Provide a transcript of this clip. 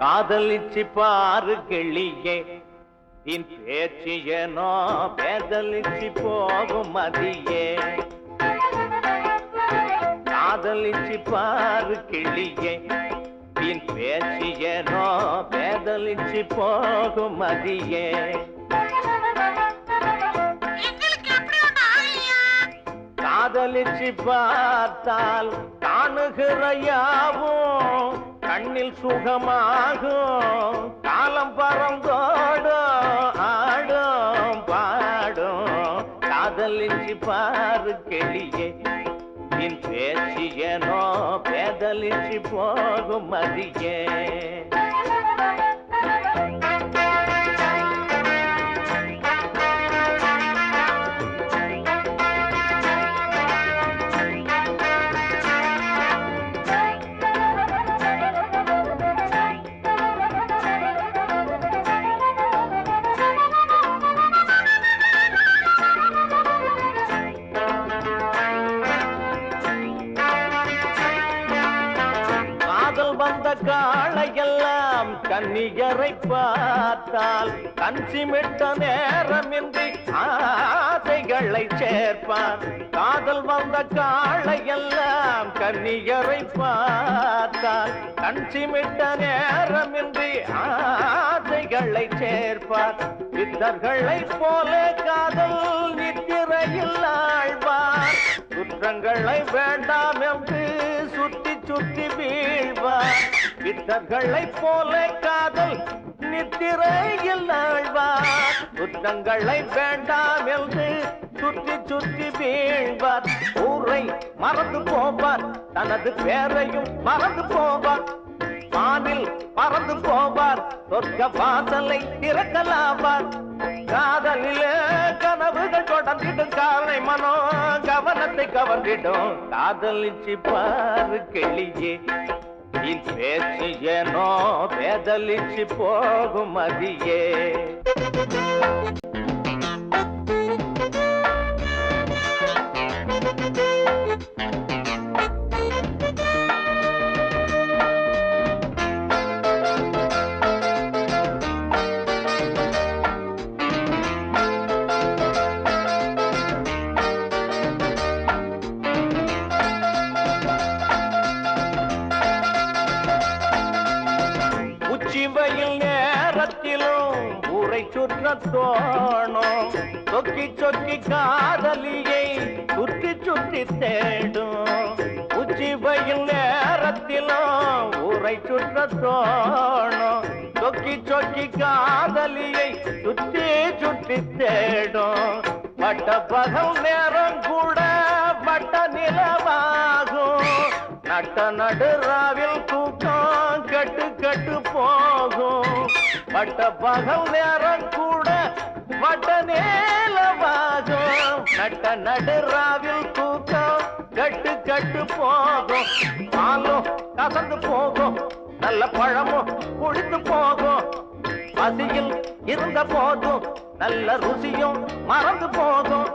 காதலிச்சு பாரு கிளியே என் பேச்சு ஏனோ பேதலிச்சு போகும் மதியே. காதலிச்சு பாரு கிளியே என் பேச்சு ஏனோ பேதலிச்சு போகும் மதியே. காதலிச்சு பார்த்தால் காணுகிற யாவும் கண்ணில் சுகமாகும் காலம் பறந்தோடும் ஆடும் பாடும். காதலிச்சு பாரு கெளியே என் பேச்சு ஏனோ பேதலிச்சு போகும் மதியே. காளையெல்லாம் கன்னியரை பார்த்தால் கஞ்சிமிட்ட நேரமின்றி ஆசைகளை சேர்ப்பான். காதல் வந்த காளையெல்லாம் கன்னியரை பார்த்தால் கஞ்சிமிட்ட நேரமின்றி ஆசைகளை சேர்ப்பார் சித்தர்களைப் போல காதல் நித்திரையில் ஆழ்வார். குற்றங்களை வேண்டாம் என்று சுற்றி வீழ்வார் பித்தர்களைப் போல காதல் நித்திரையில் நாழ்வார் குற்றங்களை வேண்டாம் என்று சுற்றி சுற்றி வீழ்வார். ஊரை மறந்து போவார். தனது பேரையும் மறந்து போவார். வானில் பறந்து போவார். சொர்க்க வாசலை திறக்கலாவார். காதலிலே கனவுகள் காலை மனோ கவனத்தை கவர்ந்திடும். காதலிச்சு பாரு கிளியே என் பேச்சு ஏனோ பேதலிச்சு போகும் மதியே. சுற்றத்தோணும் சொக்கி சொக்கி காதலியை சுற்றி சுற்றி தேடும். உச்சி வெயில் நேரத்திலும் ஊரை சுற்றத்தோணும் சொக்கி சொக்கி காதலியை சுற்றி சுற்றி தேடும். பட்ட பகல் நேரம் கூட பட்ட நிலவாகும் நட்ட நடுராவில் தூக்கம் கட்டு கட்டு போகும். பட்ட பகல் நேரம் நட்ட நடுராவில் தூக்கம். கட்டு கட்டு போகும். பாலும் கசந்து போகும். நல்ல பழமும் குடித்து போகும். பசியில் இருந்த போதும் நல்ல ருசியும் மறந்து போகும்.